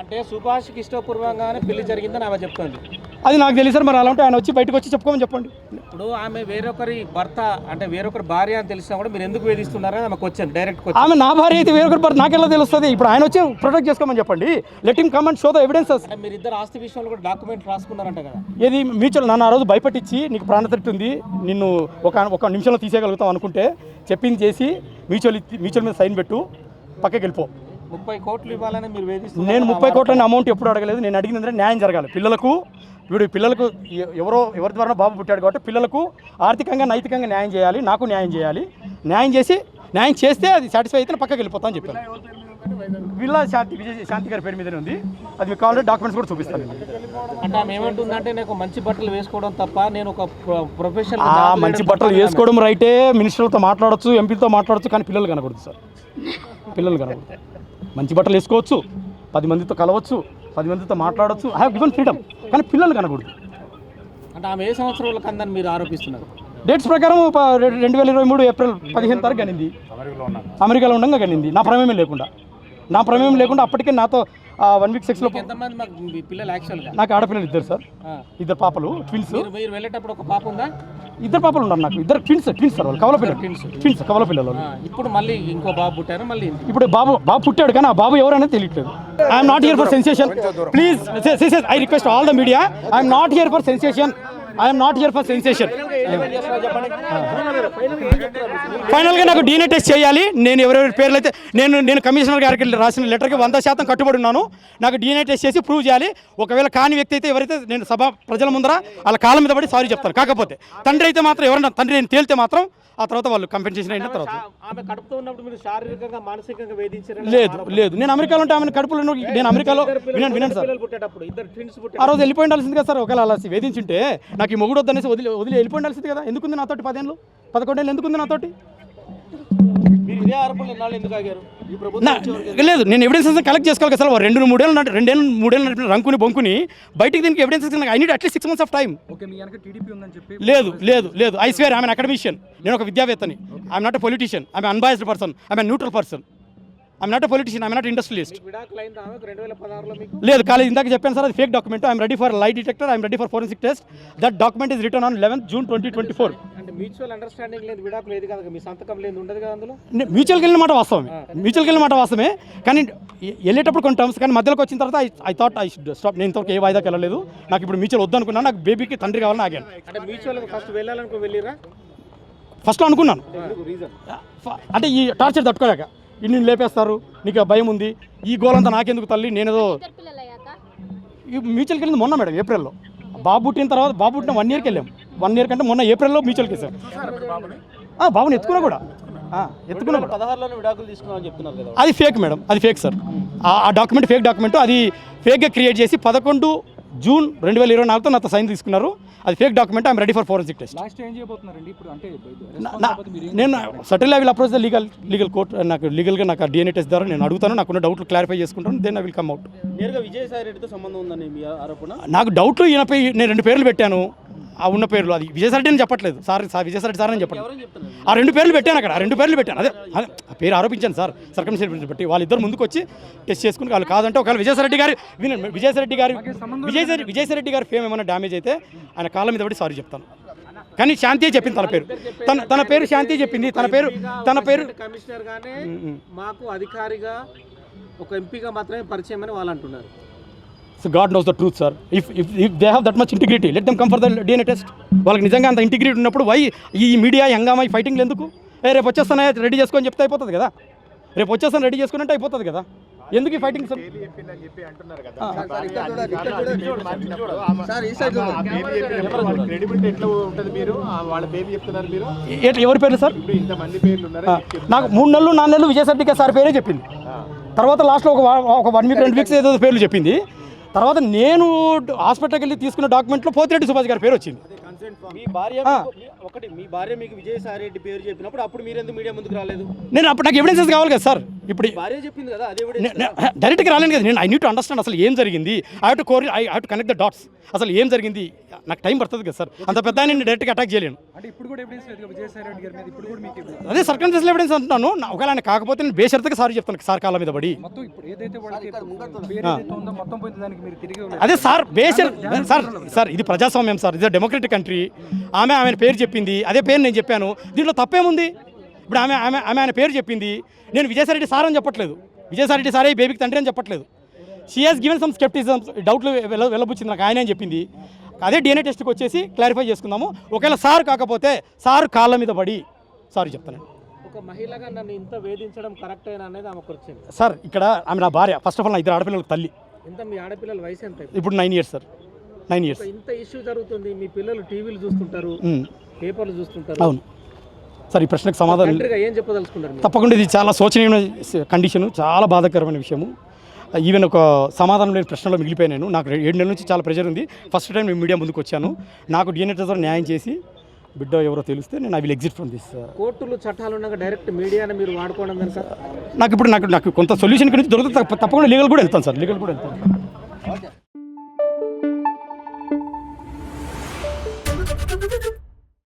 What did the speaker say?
అంటే సుభాష్కి ఇష్టపూర్వకంగానే పెళ్ళి జరిగిందని ఆమె చెప్తుంది. అది నాకు తెలియదు సార్ మరి అలాంటి ఆయన వచ్చి బయటకు వచ్చి చెప్పుకోమని చెప్పండి. ఇప్పుడు ఆమె వేరొకరి భర్త అంటే వేరొకరి భార్య అని తెలిసినా కూడా మీరు ఎందుకు వేధిస్తున్నారని ఆమెకు వచ్చింది డైరెక్ట్ ఆమె నా భార్య అయితే వేరొకరి భార్య నాకెలా తెలుస్తుంది? ఇప్పుడు ఆయన వచ్చి ప్రొటెక్ట్ చేసుకోమని చెప్పండి. Let him come and show the evidences అంటే మీరు ఇద్దరు ఆస్తి విషయంలో కూడా డాక్యుమెంట్ రాసుకున్నారంట కదా. ఏది మ్యూచువల్ నన్ను ఆ రోజు భయపెట్టించి నీకు ప్రాణతట్టు ఉంది నిన్ను ఒక ఒక నిమిషంలో తీసేయగలుగుతాం అనుకుంటే చెప్పింది చేసి మ్యూచువల్ మ్యూచువల్ మీద సైన్ పెట్టు పక్కకి వెళ్ళిపో. ముప్పై కోట్లు ఇవ్వాలని మీరు వేధిస్తున్నారు నేను ముప్పై కోట్ల అమౌంట్ ఎప్పుడు అడగలేదు. నేను అడిగింది అంటే న్యాయం జరగాలి. పిల్లలకు వీడు పిల్లలకు ఎవరో ఎవరి ద్వారా బాబు పుట్టాడు కాబట్టి పిల్లలకు ఆర్థికంగా నైతికంగా న్యాయం చేయాలి. నాకు న్యాయం చేయాలి. న్యాయం చేసి న్యాయం చేస్తే అది సాటిస్ఫై అయితే పక్కకి వెళ్ళిపోతా అని చెప్పాను. విల్లా శాంతి విజయ్ శాంతి గారి పేరు మీదనే ఉంది. అది మీకు కావాలంటే డాక్యుమెంట్స్ కూడా చూపిస్తాను. అంటే ఆమె ఏమంటుందంటే నాకు మంచి బట్టలు వేసుకోవడం తప్ప నేను ఒక ప్రొఫెషనల్ మంచి బట్టలు వేసుకోవడం రైటే. మినిస్టర్లతో మాట్లాడొచ్చు ఎంపీలతో మాట్లాడొచ్చు కానీ పిల్లలు కనకూడదు సార్. పిల్లలు కనకూడదు మంచి బట్టలు వేసుకోవచ్చు పది మందితో కలవచ్చు పది మందితో మాట్లాడవచ్చు ఐ హావ్ గివెన్ ఫ్రీడమ్ కానీ పిల్లలు కనకూడదు. అంటే ఆమె ఏ సంవత్సరంలో కందని మీరు ఆరోపిస్తున్నారు? డేట్స్ ప్రకారం రెండు వేల ఇరవై మూడు ఏప్రిల్ పదిహేను తారీఖు గనింది. అమెరికాలో ఉండగా గనింది. నా ప్రమేయం లేకుండా. నా ప్రమేయం లేకుండా అప్పటికే నాతో వన్ వీక్ సెక్స్లో నాకు ఆడపిల్లలు ఇద్దరు సార్. ఇద్దరు పాపలు ట్విన్స్ మీరు వెళ్ళేటప్పుడు ఒక పాప ఉందా? ఇద్దరు పాపలు ఉన్నారు నాకు ఇద్దరు ట్విన్స్ ట్విన్స్ సార్ వాళ్ళు కవల పిల్లలు ట్విన్స్ కవల పిల్లలు ఇప్పుడు మళ్ళీ ఇంకో బాబు పుట్టారు మళ్ళీ ఇప్పుడు బాబు బాబు పుట్టాడు కానీ ఆ బాబు ఎవరైనా తెలియట్లేదు I'm not here for sensation please I request all the media I'm not here for sensation I'm not here for sensation ఫైనల్గా నాకు డీఎన్ఏ టెస్ట్ చేయాలి. నేను ఎవరెవరి పేర్లు అయితే నేను నేను కమిషనర్ గారికి రాసిన లెటర్కి వంద శాతం కట్టుబడి ఉన్నాను. నాకు డీఎన్ఏ టెస్ట్ చేసి ప్రూవ్ చేయాలి. ఒకవేళ కాని వ్యక్తి అయితే ఎవరైతే నేను సభ ప్రజల ముందర వాళ్ళ కాళ్ళ మీద పడి సారీ చెప్తాను కాకపోతే తండ్రి అయితే మాత్రం ఎవరైనా తండ్రి నేను తేలితే మాత్రం ఆ తర్వాత వాళ్ళు కంపెన్సేషన్ అయిన తర్వాత. ఆమె లేదు లేదు. నేను అమెరికాలో ఉంటే ఆమెను కడుపులో నేను అమెరికాలో వినండి వినండి సార్. ఆ రోజు వెళ్ళిపోయి ఉండాల్సింది కదా సార్. ఒకవేళ అలా వేధించుంటే నాకు ఈ మొగుడు వద్దనేసి వదిలి వదిలి వెళ్ళిపోయి ఉండాల్సింది కదా. ఎందుకుంది నాతోటి పదేళ్ళు? పదకొండేళ్ళు ఎందుకుంది నాతోటి? మీరు ఇదే ఆరోపణలు ఎన్నాళ్ళు ఎందుకు ఆగారు? ఈ ప్రభుత్వం నా లేదు నేను ఎవిడెన్సెస్ కలెక్ట్ చేసుకోవాలి కదా సార్. రెండు మూడేళ్ళు నడి- రెండేళ్ళు మూడేళ్ళు నడిపిన రంకుని బొంకుని బయటికి దీనికి evidences I need at least six months of time okay మీ వెనక టీడీపీ ఉందని చెప్పి లేదు లేదు లేదు. ఐ స్వేర్ ఆమె అకాడమిషియన్ నేను ఒక విద్యావేత్తని. I'm not a politician I'm unbiased person I'm neutral person I'm not a politician I'm not industrialist లేదు కాలేజ్ ఇందాక చెప్పాను సార్ అది fake document I'm ready for light detector I'm ready for forensic test that document is return on eleventh June twenty twenty four mutual understanding లేదు విడాకులు ఏది కాదు మీ సంతకం లేదు ఉండదు కదా అందులో? మ్యూచువల్కి వెళ్ళిన మాట వాస్తవమే. మ్యూచువల్కి వెళ్ళిన మాట వాస్తవమే. కానీ వెళ్ళేటప్పుడు కొన్ని టర్మ్స్ కానీ మధ్యలోకి వచ్చిన తర్వాత I thought I should stop నేను ఇంతవరకు ఏ వాయిదాకి వెళ్ళలేదు. నాకు ఇప్పుడు మ్యూచువల్ వద్దు అనుకున్నాను నాకు బేబీకి తండ్రి కావాలని ఆగాను. అంటే మ్యూచువల్ ఫస్ట్ వెళ్ళాలనుకో వెళ్ళిరా? ఫస్ట్లో అనుకున్నాను. అంటే ఈ టార్చర్ తట్టుకోలేక. ఈ నిన్ను లేపేస్తారు నీకు ఆ భయం ఉంది. ఈ గోలంతా నాకెందుకు తల్లి? నేనేదో మ్యూచువల్కి వెళ్ళింది మొన్న మేడం ఏప్రిల్లో. బాబు పుట్టిన తర్వాత బాబు పుట్టిన వన్ ఇయర్కి వెళ్ళాం. వన్ ఇయర్ కంటే మొన్న ఏప్రిల్లో మ్యూచువల్కి వేసాం ఆ, బాబుని ఎత్తుకున్నా కూడా. ఆ, ఎత్తుకున్నా కూడా. అది ఫేక్ మేడం అది ఫేక్ సార్ ఆ- ఆ డాక్యుమెంట్ ఫేక్ డాక్యుమెంట్ అది ఫేక్గా క్రియేట్ చేసి పదకొండు జూన్ రెండు వేల ఇరవై నాలుగుతో నాతో సైన్ తీసుకున్నారు. అది fake document I'm ready for forensic test. Last ఏం చేయబోతున్నారండి? ఇప్పుడు అంటే నా నేను settle I will approach the legal legal court నాకు లీగల్గా నాకు డిఎన్ఏ టెస్ట్ ద్వారా నేను అడుగుతాను నాకున్న డౌట్లు క్లారిఫై చేసుకుంటాను then I will come out నేరుగా విజయసాయి రెడ్డితో సంబంధం ఉందని మీ ఆరోపణ? నాకు డౌట్లు ఈయనపై నేను రెండు పేర్లు పెట్టాను. ఆ ఉన్న పేర్లు అది విజయసాయి అని చెప్పట్లేదు. సార్ సార్ విజయసాయి సార్ అని చెప్తున్నారు? ఆ రెండు పేర్లు పెట్టాను అక్కడ ఆ రెండు పేర్లు పెట్టాను. అదే ఆ పేరు ఆరోపించాను సార్ సర్కమ్స్టెన్స్ బట్టి. వాళ్ళిద్దరు ముందుకు వచ్చి టెస్ట్ చేసుకుని వాళ్ళు కాదంటే ఒకవేళ విజయసాయి గారు వినండి విజయసాయి గారు విజయసాయి విజయసాయి గారి ఫేమ్ ఏమైనా డ్యామేజ్ అయితే ఆయన కాళ్ళ మీద పడి సారీ చెప్తాను. కానీ శాంతి చెప్పింది తన పేరు. తన తన పేరు శాంతి చెప్పింది. తన పేరు తన పేరు కమిషనర్ గానే మాకు అధికారిగా ఒక ఎంపీగా మాత్రమే పరిచయం అని వాళ్ళు అంటున్నారు. So God knows the truth sir if if if they have that much integrity let them come for the DNA test వాళ్ళకి నిజంగా అంత ఇంటిగ్రిటీ ఉన్నప్పుడు వై ఈ మీడియా హంగామా ఈ ఫైటింగ్లు ఎందుకు? ఏ రేపు వచ్చేస్తానే? రెడీ చేసుకొని చెప్తే అయిపోతుంది కదా. రేపు వచ్చేస్తాను రెడీ చేసుకుని అంటే అయిపోతుంది కదా. ఎందుకు ఈ ఫైటింగ్ సార్ క్రెడిబిలిటీ ఎట్లా ఉంటుంది మీరు? ఆ వాళ్ళ పేరు చెప్తున్నారు మీరు? ఏ- ఎవరి పేర్లు సార్ ఇప్పుడు ఇంతమంది పేర్లు ఉన్నారు? ఆ, నాకు మూడు నెలలు నాలుగు నెలలు విజయసాయి సార్ పేరే చెప్పింది. తర్వాత లాస్ట్లో ఒక ఒక వన్ వీక్ రెండు వీక్స్ ఏదో పేర్లు చెప్పింది. తర్వాత నేను హాస్పిటల్కి వెళ్ళి తీసుకున్న డాక్యుమెంట్లో పోతిరెడ్డి సుభాష్ గారి పేరు వచ్చింది. మీ భార్య ఒకటి మీ భార్య మీకు విజయసాయి రెడ్డి పేరు చెప్పినప్పుడు అప్పుడు మీరు ఎందుకు మీడియా ముందుకు రాలేదు? నేను అప్పుడు నాకు ఎవిడెన్సెస్ కావాలి కదా సార్ ఇప్పుడు చెప్పింది కదా డైరెక్ట్గా రాలేను కదా. నేను ఐ నీట్ టు అండర్స్టాండ్ అసలు ఏం జరిగింది. I have to core I have to connect the dots అసలు ఏం జరిగింది? నాకు టైం పడుతుంది కదా సార్. అంత పెద్ద ఆయన డైరెక్ట్గా అటాక్ చేయలేను. అంటే ఇప్పుడు కూడా ఎవిడెన్స్ లేదు విజయసాయి రెడ్డి గారి మీద ఇప్పుడు కూడా మీకు evidence- అదే సర్కమ్స్టెన్షియల్ ఎవిడెన్స్ అంటున్నాను. నా- ఒకవేళ ఆయన కాకపోతే నేను బేషరతుగా సారీ చెప్తాను సార్ కాళ్ళ మీద పడి. మొత్తం ఇప్పుడు ఏదైతే వాళ్ళకి పేరు ఏదైతే ఉందో మొత్తం పోయింది దానికి మీరు తిరిగి ఇవ్వలేదు. అదే సార్ బేషర్ సార్ సార్ ఇది ప్రజాస్వామ్యం సార్. ఇది డెమోక్రటిక్ కంట్రీ ఆమె ఆమె పేరు చెప్పింది. అదే పేరు నేను చెప్పాను. దీంట్లో తప్పేముంది? ఇప్పుడు ఆమె ఆమె ఆమె ఆయన పేరు చెప్పింది. నేను విజయసాయిరెడ్డి సార్ అని చెప్పట్లేదు. విజయసాయిరెడ్డి సారే ఈ బేబీకి తండ్రి అని చెప్పట్లేదు. హాస్ గివెన్ సమ్ స్కెప్టిజం డౌట్లు వెళ్ళ వెళ్ళబుచ్చింది నాకు ఆయన అని చెప్పింది. అదే డిఎన్ఏ టెస్ట్కి వచ్చేసి క్లారిఫై చేసుకుందాము. ఒకవేళ సార్ కాకపోతే సార్ కాళ్ళ మీద పడి సారీ చెప్తాను ఒక మహిళగా నన్ను ఇంత వేధించడం కరెక్ట్ అయినా అనేది ఆమెకు వచ్చింది సార్ ఇక్కడ ఆమె నా భార్య. ఫస్ట్ ఆఫ్ ఆల్ నా ఇద్దరు ఆడపిల్లలకు తల్లి. మీ ఆడపిల్లల వయసు ఎంత ఇప్పుడు? ఇప్పుడు nine years sir nine years ఇంత ఇష్యూ జరుగుతుంది. మీ పిల్లలు టీవీలు చూస్తుంటారు. పేపర్లు చూస్తుంటారు. అవును. సార్ ఈ ప్రశ్నకు సమాధానం? తప్పకుండా ఇది చాలా శోచనీయమైన కండిషను చాలా బాధాకరమైన విషయము. ఈవెన్ ఒక సమాధానం లేని ప్రశ్నలో మిగిలిపోయాను నాకు ఏడు నెలల నుంచి చాలా ప్రెజర్ ఉంది. ఫస్ట్ టైం నేను మీడియా ముందుకు వచ్చాను. నాకు డిఎన్ఏ ద్వారా న్యాయం చేసి బిడ్డ ఎవరో తెలిస్తే నేను I will exit from this కోర్టులు చట్టాలు ఉండగా డైరెక్ట్ మీడియాని మీరు వాడుకోవడం నాకు ఇప్పుడు నాకు నాకు కొంత సొల్యూషన్ గురించి దొరికితే తప్ప- తప్పకుండా లీగల్ కూడా వెళ్తాను సార్ లీగల్ కూడా వెళ్తాను.